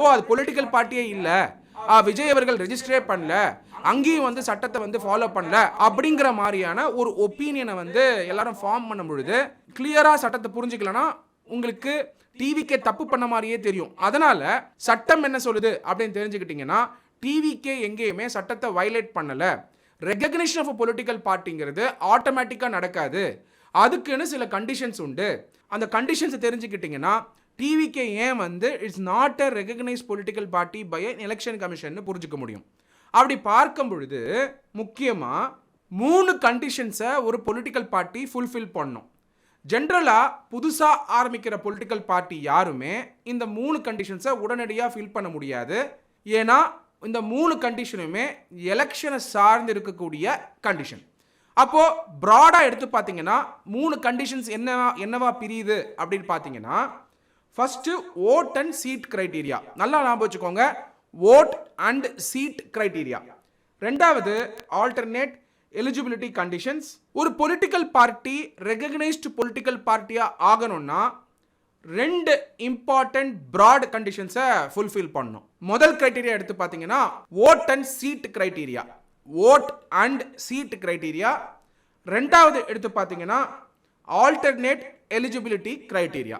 ஓ அது பொலிட்டிக்கல் பார்ட்டியே இல்லை. விஜய் அவர்கள் ரெஜிஸ்டரே பண்ணல. அங்கேயும் வந்து சட்டத்தை வந்து ஃபாலோ பண்ணல. அப்படிங்கிற மாதிரியான ஒரு ஒப்பீனியனை வந்து எல்லாரும் ஃபார்ம் பண்ணும் பொழுது கிளியராக சட்டத்தை புரிஞ்சுக்கலன்னா உங்களுக்கு டிவிக்கே தப்பு பண்ண மாதிரியே தெரியும். அதனால சட்டம் என்ன சொல்லுது அப்படின்னு தெரிஞ்சுக்கிட்டீங்கன்னா டிவிக்கே எங்கேயுமே சட்டத்தை வயலேட் பண்ணலை. ரெகக்னிஷன் ஆஃப் பொலிட்டிக்கல் பார்ட்டிங்கிறது ஆட்டோமேட்டிக்காக நடக்காது. அதுக்குன்னு சில கண்டிஷன்ஸ் உண்டு. அந்த கண்டிஷன்ஸை தெரிஞ்சுக்கிட்டிங்கன்னா டிவிக்கு ஏன் வந்து it's not a recognise political party by election commission புரிஞ்சுக்க முடியும். அப்படி பார்க்கும் பொழுது முக்கியமாக மூணு கண்டிஷன்ஸை ஒரு பொலிட்டிக்கல் பார்ட்டி ஃபுல்ஃபில் பண்ணும். ஜென்ரலாக புதுசாக ஆரம்பிக்கிற பொலிட்டிக்கல் பார்ட்டி யாருமே இந்த மூணு கண்டிஷன்ஸை உடனடியாக ஃபில் பண்ண முடியாது. ஏன்னா இந்த மூணு கண்டிஷனுமே எலெக்ஷனை சார்ந்து இருக்கக்கூடிய கண்டிஷன் அப்போது ப்ராடாக எடுத்து பார்த்தீங்கன்னா மூணு கண்டிஷன்ஸ் என்னவா என்னவா பிரியுது அப்படின்னு பார்த்தீங்கன்னா first vote and seat criteria நல்லா ஞாபகம் வச்சுக்கோங்க. ஓட் அண்ட் சீட் கிரைட்டீரியா ரெண்டாவது ஆல்டர்னேட் எலிஜிபிலிட்டி கண்டிஷன்ஸ் ஒரு பொலிட்டிக்கல் பார்ட்டி ரெகக்னைஸ்டு பொலிட்டிக்கல் பார்ட்டியாக ஆகணும்னா ரெண்டு இம்பார்ட்டன்ட் ப்ராட் கண்டிஷன்ஸை ஃபுல்ஃபில் பண்ணணும் முதல் கிரைட்டீரியா எடுத்து பார்த்தீங்கன்னா vote and seat criteria vote and seat criteria ரெண்டாவது எடுத்து பார்த்தீங்கன்னா ஆல்டர்னேட் எலிஜிபிலிட்டி கிரைட்டீரியா